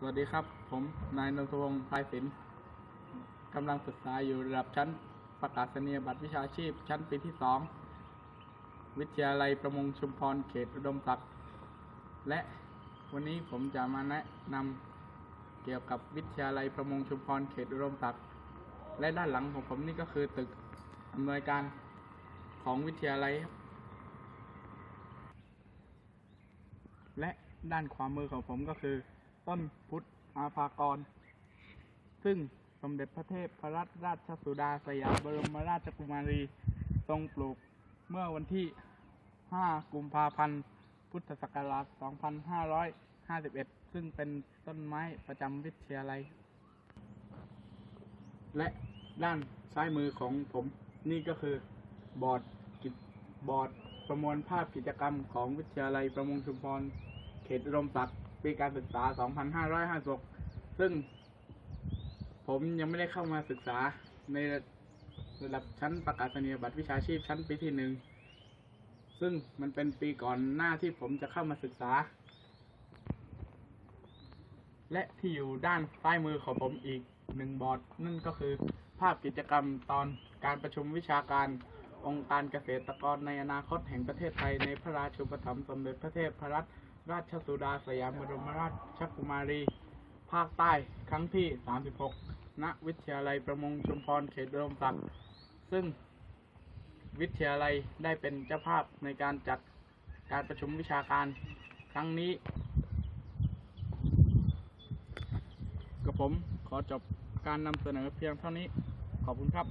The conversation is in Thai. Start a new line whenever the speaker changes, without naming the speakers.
สวัสดีครับ ผมนายนนทวงศ์พายศิลป์กำลังศึกษาอยู่ระดับชั้นประกาศนียบัตรวิชาชีพ ชั้นปีที่สองวิทยาลัยประมงชุมพรเขตอุดมศักดิ์และวันนี้ผมจะมาแนะนำเกี่ยวกับวิทยาลัยประมงชุมพรเขตอุดมศักดิ์และด้านหลังของผมนี่ก็คือตึกอำนวยการของวิทยาลัย และด้านขวามือของผมก็คือ ต้นพุทธอาภากร ซึ่งสมเด็จพระเทพพระราชสุดาสยามบรมราชกุมารีทรงปลูกเมื่อวันที่ 5 กุมภาพันธ์ พุทธศักราช 2551 ซึ่งเป็นต้นไม้ประจำวิทยาลัย และด้านซ้ายมือของผมนี่ก็คือบอร์ดกิจบอร์ดประมวลภาพกิจกรรมของวิทยาลัยประมงชุมพร เขตอุดมศักดิ์ ปีการศึกษา 2556 ซึ่ง ผมยังไม่ได้เข้ามาศึกษาในระดับชั้นประกาศนียบัตรวิชาชีพชั้นปีที่หนึ่ง ซึ่งมันเป็นปีก่อนหน้าที่ผมจะเข้ามาศึกษา และที่อยู่ด้านซ้ายมือของผมอีกหนึ่งบอร์ดนั่นก็คือภาพกิจกรรมตอนการประชุมวิชาการองค์การเกษตรกรในอนาคตแห่งประเทศไทยในพระราชูปถัมภ์สมเด็จพระเทพพระ ราชสุดาสยามบรมราชกุมารี ภาคใต้ครั้งที่ 36 ณ วิทยาลัยประมงชุมพรเขตอุดมศักดิ์ซึ่งวิทยาลัยได้เป็นเจ้าภาพในการจัดการประชุมวิชาการครั้งนี้กับผมขอจบการนำเสนอเพียงเท่านี้ ขอบคุณครับ